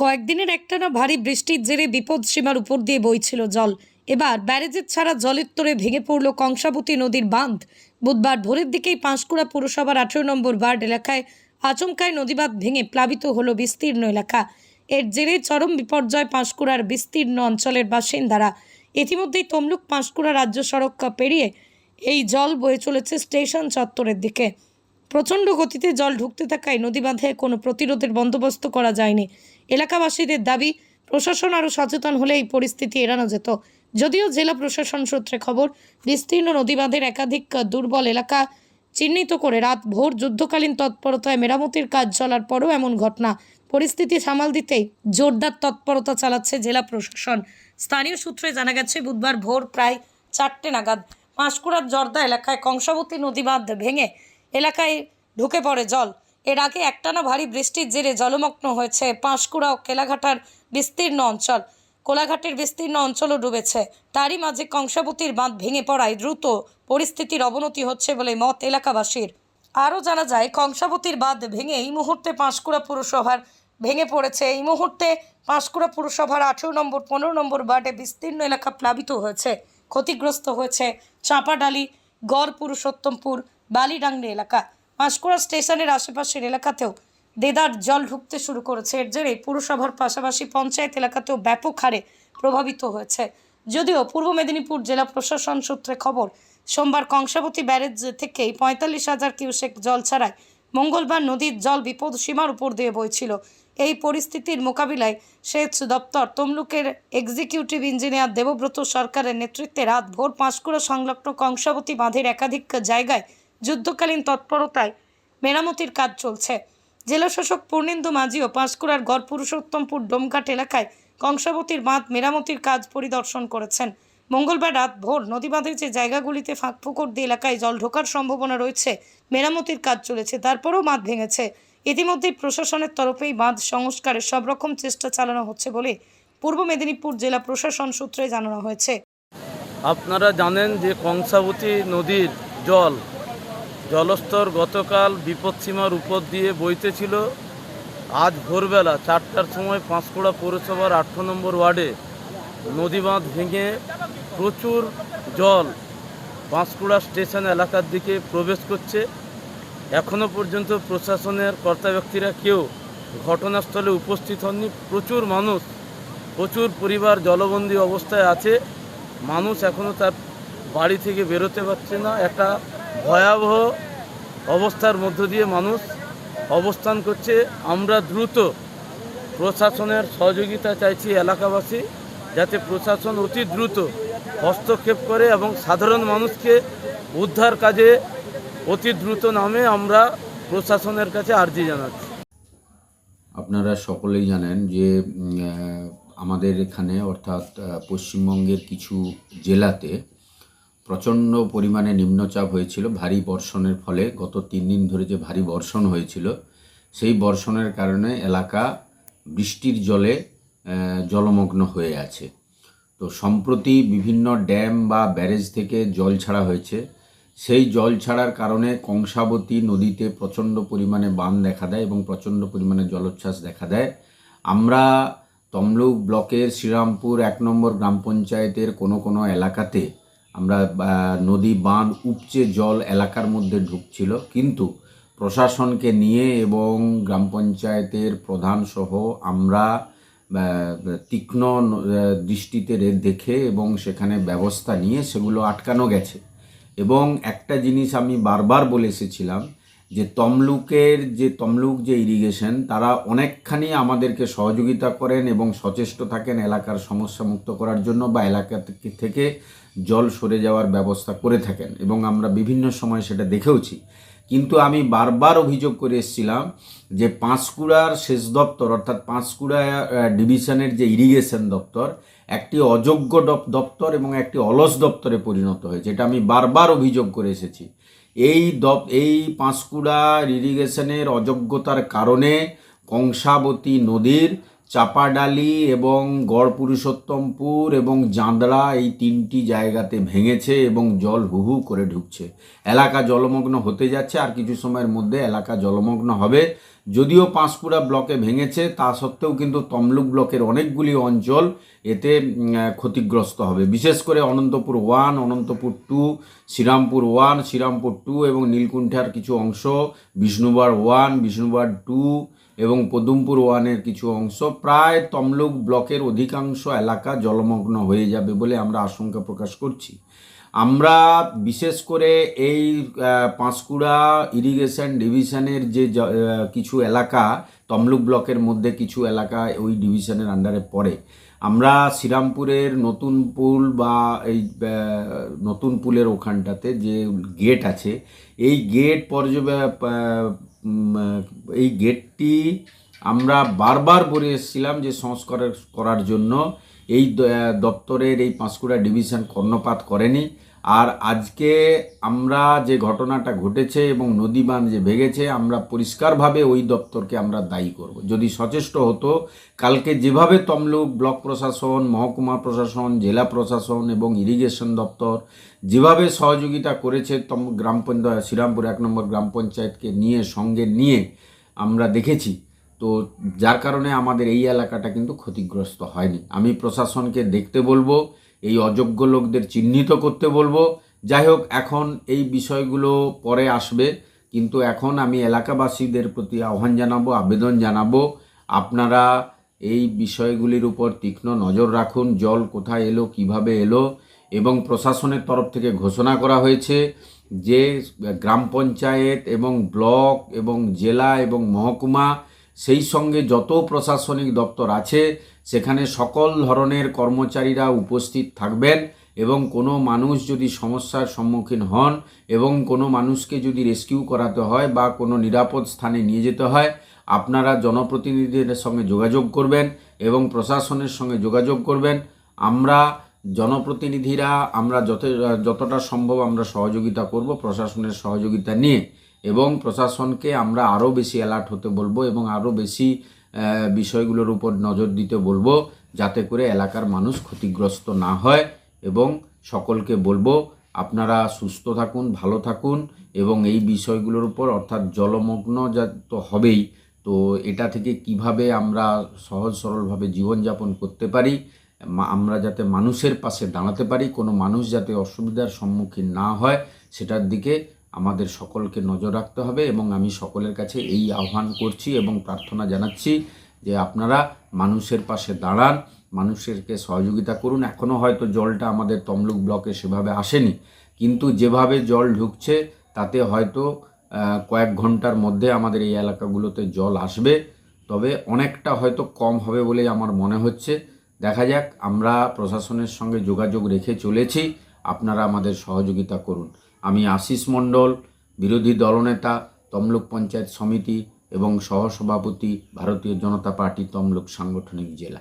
কয়েকদিনের একটানা ভারী বৃষ্টির জেরে বিপদ সীমার উপর দিয়ে বইছিল জল। এবার ব্যারেজের ছাড়া জলের তোরে ভেঙে পড়ল কংসাবতী নদীর বাঁধ। বুধবার ভোরের দিকেই পাঁশকুড়া পুরসভার আঠেরো নম্বর ওয়ার্ড এলাকায় আচমকায় নদীবাঁধ ভেঙে প্লাবিত হলো বিস্তীর্ণ এলাকা। এর জেরে চরম বিপর্যয় পাঁশকুড়ার বিস্তীর্ণ অঞ্চলের বাসিন্দারা। ইতিমধ্যেই তমলুক পাঁশকুড়া রাজ্য সড়ক পেরিয়ে এই জল বয়ে চলেছে স্টেশন চত্বরের দিকে। প্রচণ্ড গতিতে জল ঢুকতে থাকায় নদী বাঁধে কোনো প্রতিরোধের বন্দোবস্ত করা যায়নি। এলাকাবাসীদের দাবি, প্রশাসন আরও সচেতন হলে এই পরিস্থিতি এড়ানো যেত। যদিও জেলা প্রশাসন সূত্রে খবর, বিস্তীর্ণ নদী বাঁধের একাধিক দুর্বল এলাকা চিহ্নিত করে রাত ভোর যুদ্ধকালীন তৎপরতায় মেরামতির কাজ চলার পরও এমন ঘটনা। পরিস্থিতি সামাল দিতেই জোরদার তৎপরতা চালাচ্ছে জেলা প্রশাসন। স্থানীয় সূত্রে জানা গেছে, বুধবার ভোর প্রায় চারটে নাগাদ পাঁশকুড়ার জর্দা এলাকায় কংসাবতী নদী বাঁধ ভেঙে এলাকায় ঢুকে পড়ে জল। এর আগে একটানা ভারী বৃষ্টির জেরে জলমগ্ন হয়েছে পাঁশকুড়া ও কেলাঘাটার বিস্তীর্ণ অঞ্চল। কোলাঘাটের বিস্তীর্ণ অঞ্চলও ডুবেছে। তারই মাঝে কংসাবতীর বাঁধ ভেঙে পড়ায় দ্রুত পরিস্থিতির অবনতি হচ্ছে বলে মত এলাকাবাসীর। আরও জানা যায়, কংসাবতীর বাঁধ ভেঙে এই মুহূর্তে পাঁশকুড়া পুরসভার ভেঙে পড়েছে। এই মুহূর্তে পাঁশকুড়া পুরসভার আঠেরো নম্বর, পনেরো নম্বর ওয়ার্ডে বিস্তীর্ণ এলাকা প্লাবিত হয়েছে। ক্ষতিগ্রস্ত হয়েছে চাঁপাডালি, গড় পুরুষোত্তমপুর, বালিডাংরি এলাকা। পাঁশকুড়া স্টেশনের আশেপাশের এলাকাতেও দেদার জল ঢুকতে শুরু করেছে। এর জেরে পুরসভার পাশাপাশি পঞ্চায়েত এলাকাতেও ব্যাপক হারে প্রভাবিত হয়েছে। যদিও পূর্ব মেদিনীপুর জেলা প্রশাসন সূত্রে খবর, সোমবার কংসাবতী ব্যারেজ থেকেই পঁয়তাল্লিশ হাজার কিউসেক জল ছাড়ায় মঙ্গলবার নদীর জল বিপদ সীমার উপর দিয়ে বইছিল। এই পরিস্থিতির মোকাবিলায় সেচ দপ্তর, তমলুকের এক্সিকিউটিভ ইঞ্জিনিয়ার দেবব্রত সরকারের নেতৃত্বে রাত ভোর পাঁশকুড়া সংলগ্ন কংসাবতী বাঁধের একাধিক জায়গায় যুদ্ধকালীন তৎপরতায় মেরামতির কাজ চলছে। জেলাশাসক পূর্ণেন্দু মাঝিও পাঁশকুড়ার গড় পুরুষোত্তমপুর ডোমঘাট এলাকায় কংসাবতীর বাঁধ মেরামতির কাজ পরিদর্শন করেছেন। মঙ্গলবার রাত ভোর নদী বাঁধের যে জায়গাগুলিতে ফাঁক ফাঁকফোকর দিয়ে এলাকায় জল ঢোকার সম্ভাবনা রয়েছে, মেরামতির কাজ চলেছে, তারপরেও বাঁধ ভেঙেছে। ইতিমধ্যেই প্রশাসনের তরফেই বাঁধ সংস্কারের সব রকম চেষ্টা চালানো হচ্ছে বলে পূর্ব মেদিনীপুর জেলা প্রশাসন সূত্রে জানানো হয়েছে। আপনারা জানেন যে কংসাবতী নদীর জল জলস্তর গতকাল বিপদসীমার উপর দিয়ে বইতেছিল আজ ভোরবেলা চারটার সময় পাঁশকুড়া পৌরসভার আঠারো নম্বর ওয়ার্ডে নদী বাঁধ ভেঙে প্রচুর জল পাঁশকুড়া স্টেশন এলাকার দিকে প্রবেশ করছে। এখনও পর্যন্ত প্রশাসনের কর্তা ব্যক্তিরা কেউ ঘটনাস্থলে উপস্থিত হননি। প্রচুর মানুষ, প্রচুর পরিবার জলবন্দী অবস্থায় আছে। মানুষ এখনও তার বাড়ি থেকে বেরোতে পারছে না। একটা ভয়াবহ অবস্থার মধ্য দিয়ে মানুষ অবস্থান করছে। আমরা দ্রুত প্রশাসনের সহযোগিতা চাইছি এলাকাবাসী, যাতে প্রশাসন অতি দ্রুত হস্তক্ষেপ করে এবং সাধারণ মানুষকে উদ্ধার কাজে অতি দ্রুত নামে আমরা প্রশাসনের কাছে আর্জি জানাচ্ছি। আপনারা সকলেই জানেন যে আমাদের এখানে অর্থাৎ পশ্চিমবঙ্গের কিছু জেলাতে প্রচণ্ড পরিমাণে নিম্নচাপ হয়েছিল, ভারী বর্ষণের ফলে গত তিন দিন ধরে যে ভারী বর্ষণ হয়েছিল, সেই বর্ষণের কারণে এলাকা বৃষ্টির জলে জলমগ্ন হয়ে আছে। তো সম্প্রতি বিভিন্ন ড্যাম বা ব্যারেজ থেকে জল ছাড়া হয়েছে। সেই জল ছাড়ার কারণে কংসাবতী নদীতে প্রচণ্ড পরিমাণে বান দেখা দেয় এবং প্রচণ্ড পরিমাণে জলোচ্ছ্বাস দেখা দেয়। আমরা তমলুক ব্লকের শ্রীরামপুর এক নম্বর গ্রাম পঞ্চায়েতের কোনো কোনো এলাকাতে আমরা নদী বাঁধ উপচে জল এলাকার মধ্যে ঢুকছিল, কিন্তু প্রশাসনকে নিয়ে এবং গ্রাম পঞ্চায়েতের প্রধানসহ আমরা তীক্ষ্ণ দৃষ্টিতে দেখে এবং সেখানে ব্যবস্থা নিয়ে সেগুলো আটকানো গেছে। এবং একটা জিনিস আমি বারবার বলে এসেছিলাম যে তমলুকের যে তমলুক যে ইরিগেশন তারা অনেকখানি আমাদেরকে সহযোগিতা করেন এবং সচেষ্ট থাকেন এলাকার সমস্যা মুক্ত করার জন্য বা এলাকা থেকে- জল সরে যাওয়ার ব্যবস্থা করে থাকেন এবং আমরা বিভিন্ন সময় সেটা দেখেওছি। কিন্তু আমি বারবার অভিযোগ করে এসেছিলাম যে পাঁশকুড়ার সেচ দপ্তর, অর্থাৎ পাঁশকুড়া ডিভিশনের যে ইরিগেশন দপ্তর, একটি অযোগ্য দপ- দপ্তর এবং একটি অলস দপ্তরে পরিণত হয়েছে। এটা আমি বারবার অভিযোগ করে এসেছি। এই দপ এই পাঁশকুড়া ইরিগেশনের অযোগ্যতার কারণে কংসাবতী নদীর চাপাডালি এবং গড় পুরুষোত্তমপুর এবং জাঁদড়া এই তিনটি জায়গাতে ভেঙেছে এবং জল হুহু করে ঢুকছে। এলাকা জলমগ্ন হতে যাচ্ছে, আর কিছু সময়ের মধ্যে এলাকা জলমগ্ন হবে। যদিও পাঁশকুড়া ব্লকে ভেঙেছে, তা সত্ত্বেও কিন্তু তমলুক ব্লকের অনেকগুলি অঞ্চল এতে ক্ষতিগ্রস্ত হবে। বিশেষ করে Anantapur one, Anantapur two, Srirampur one, Srirampur two এবং নীলকুণ্ঠার কিছু অংশ, বিষ্ণুবার ওয়ান, বিষ্ণুবার টু এবং পদুমপুর ওয়ানের কিছু অংশ প্রায় তমলুক ব্লকের অধিকাংশ এলাকা জলমগ্ন হয়ে যাবে বলে আমরা আশঙ্কা প্রকাশ করছি। আমরা বিশেষ করে এই পাঁশকুড়া ইরিগেশন ডিভিশনের যে কিছু এলাকা, তমলুক ব্লকের মধ্যে কিছু এলাকা ওই ডিভিশনের আন্ডারে পড়ে। আমরা শ্রীরামপুরের নতুন পুল বা এই নতুন পুলের ওখানটাতে যে গেট আছে, এই গেট পর্যবে এই গেটটি আমরা বারবার বলে এসেছিলাম যে সংস্কার করার জন্য এই দপ্তরের এই পাঁশকুড়া ডিভিশন কর্ণপাত করেনি। আর আজকে আমরা যে ঘটনাটা ঘটেছে এবং নদী বাঁধ যে ভেঙেছে, আমরা পরিষ্কারভাবে ওই দপ্তরকে আমরা দায়ী করব। যদি সচেষ্ট হতো, কালকে যেভাবে তমলুক ব্লক প্রশাসন, মহকুমা প্রশাসন, জেলা প্রশাসন এবং ইরিগেশন দপ্তর যেভাবে সহযোগিতা করেছে তম, গ্রাম পঞ্চায়েত, শ্রীরামপুর এক নম্বর গ্রাম পঞ্চায়েতকে নিয়ে, সঙ্গে নিয়ে আমরা দেখেছি তো যার কারণে আমাদের এই এলাকাটা কিন্তু ক্ষতিগ্রস্ত হয়নি। আমি প্রশাসনকে দেখতে বলব, এই অযোগ্য লোকদের চিহ্নিত করতে বলব। যাই হোক, এখন এই বিষয়গুলো পরে আসবে, কিন্তু এখন আমি এলাকাবাসীদের প্রতি আহ্বান জানাব, আবেদন জানাব, আপনারা এই বিষয়গুলির উপর তীক্ষ্ণ নজর রাখুন, জল কোথায় এলো, কীভাবে এলো, এবং প্রশাসনের তরফ থেকে ঘোষণা করা হয়েছে যে গ্রাম পঞ্চায়েত এবং ব্লক এবং জেলা এবং মহকুমা সেই সঙ্গে যত প্রশাসনিক দপ্তর আছে, সেখানে সকল ধরনের কর্মচারীরা উপস্থিত থাকবেন এবং কোনো মানুষ যদি সমস্যার সম্মুখীন হন এবং কোনো মানুষকে যদি রেস্কিউ করাতে হয় বা কোনো নিরাপদ স্থানে নিয়ে যেতে হয়, আপনারা জনপ্রতিনিধিদের সঙ্গে যোগাযোগ করবেন এবং প্রশাসনের সঙ্গে যোগাযোগ করবেন। আমরা জনপ্রতিনিধিরা, আমরা যত যতটা সম্ভব আমরা সহযোগিতা করব প্রশাসনের সহযোগিতা নিয়ে। এবং প্রশাসনকে আমরা আরও বেশি অ্যালার্ট হতে বলব এবং আরও বেশি বিষয়গুলোর উপর নজর দিতে বলব যাতে করে এলাকার মানুষ ক্ষতিগ্রস্ত না হয় এবং সকলকে বলব আপনারা সুস্থ থাকুন, ভালো থাকুন এবং এই বিষয়গুলোর উপর অর্থাৎ জলমগ্ন যা তো হবেই, তো এটা থেকে কীভাবে আমরা সহজ সরলভাবে জীবনযাপন করতে পারি আমরা যাতে মানুষের পাশে দাঁড়াতে পারি, কোনো মানুষ যাতে অসুবিধার সম্মুখীন না হয়, সেটার দিকে আমাদের সকলকে নজর রাখতে হবে এবং আমি সকলের কাছে এই আহ্বান করছি এবং প্রার্থনা জানাচ্ছি যে আপনারা মানুষের পাশে দাঁড়ান, মানুষেরকে সহযোগিতা করুন। এখনও হয়তো জলটা আমাদের তমলুক ব্লকে সেভাবে আসেনি, কিন্তু যেভাবে জল ঢুকছে, তাতে হয়তো কয়েক ঘণ্টার মধ্যে আমাদের এই এলাকাগুলোতে জল আসবে। তবে অনেকটা হয়তো কম হবে বলেই আমার মনে হচ্ছে। দেখা যাক, আমরা প্রশাসনের সঙ্গে যোগাযোগ রেখে চলেছি। আপনারা আমাদের সহযোগিতা করুন। আমি আশিস মণ্ডল, বিরোধী দলনেতা, তমলুক পঞ্চায়েত সমিতি এবং সহসভাপতি ভারতীয় জনতা পার্টি তমলুক সাংগঠনিক জেলা।